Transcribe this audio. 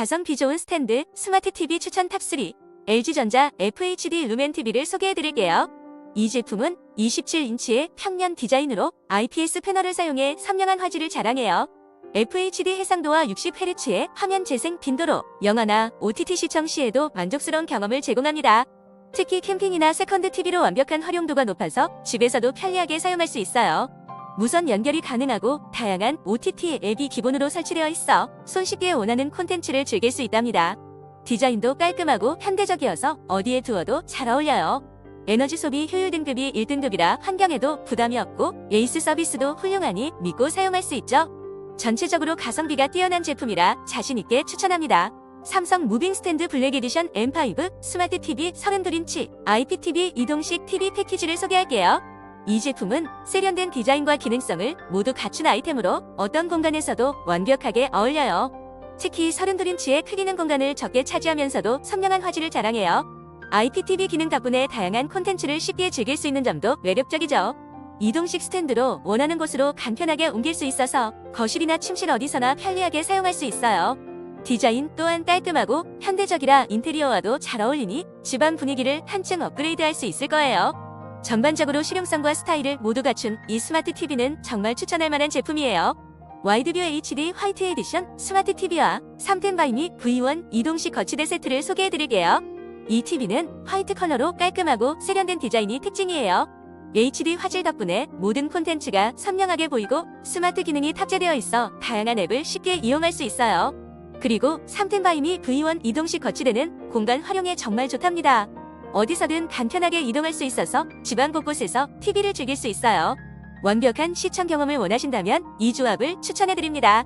가성 비 좋은 스탠드 스마트 TV 추천 탑3 LG전자 FHD 루멘 TV를 소개해드릴게요. 이 제품은 27인치의 평면 디자인으로 IPS 패널을 사용해 선명한 화질을 자랑해요. FHD 해상도와 60Hz의 화면 재생 빈도로 영화나 OTT 시청 시에도 만족스러운 경험을 제공합니다. 특히 캠핑이나 세컨드 TV로 완벽한 활용도가 높아서 집에서도 편리하게 사용할 수 있어요. 무선 연결이 가능하고 다양한 OTT 앱이 기본으로 설치되어 있어 손쉽게 원하는 콘텐츠를 즐길 수 있답니다. 디자인도 깔끔하고 현대적이어서 어디에 두어도 잘 어울려요. 에너지 소비 효율 등급이 1등급이라 환경에도 부담이 없고 에이스 서비스도 훌륭하니 믿고 사용할 수 있죠. 전체적으로 가성비가 뛰어난 제품이라 자신있게 추천합니다. 삼성 무빙 스탠드 블랙 에디션 M5 스마트 TV 32인치 IPTV 이동식 TV 패키지를 소개할게요. 이 제품은 세련된 디자인과 기능성을 모두 갖춘 아이템으로 어떤 공간에서도 완벽하게 어울려요. 특히 32인치의 크기는 공간을 적게 차지하면서도 선명한 화질을 자랑해요. IPTV 기능 덕분에 다양한 콘텐츠를 쉽게 즐길 수 있는 점도 매력적이죠. 이동식 스탠드로 원하는 곳으로 간편하게 옮길 수 있어서 거실이나 침실 어디서나 편리하게 사용할 수 있어요. 디자인 또한 깔끔하고 현대적이라 인테리어와도 잘 어울리니 집안 분위기를 한층 업그레이드할 수 있을 거예요. 전반적으로 실용성과 스타일을 모두 갖춘 이 스마트 TV는 정말 추천할 만한 제품이에요. 와이드뷰 HD 화이트 에디션 스마트 TV와 3템 바이미 V1 이동식 거치대 세트를 소개해드릴게요. 이 TV는 화이트 컬러로 깔끔하고 세련된 디자인이 특징이에요. HD 화질 덕분에 모든 콘텐츠가 선명하게 보이고 스마트 기능이 탑재되어 있어 다양한 앱을 쉽게 이용할 수 있어요. 그리고 3템 바이미 V1 이동식 거치대는 공간 활용에 정말 좋답니다. 어디서든 간편하게 이동할 수 있어서 집안 곳곳에서 TV를 즐길 수 있어요. 완벽한 시청 경험을 원하신다면 이 조합을 추천해드립니다.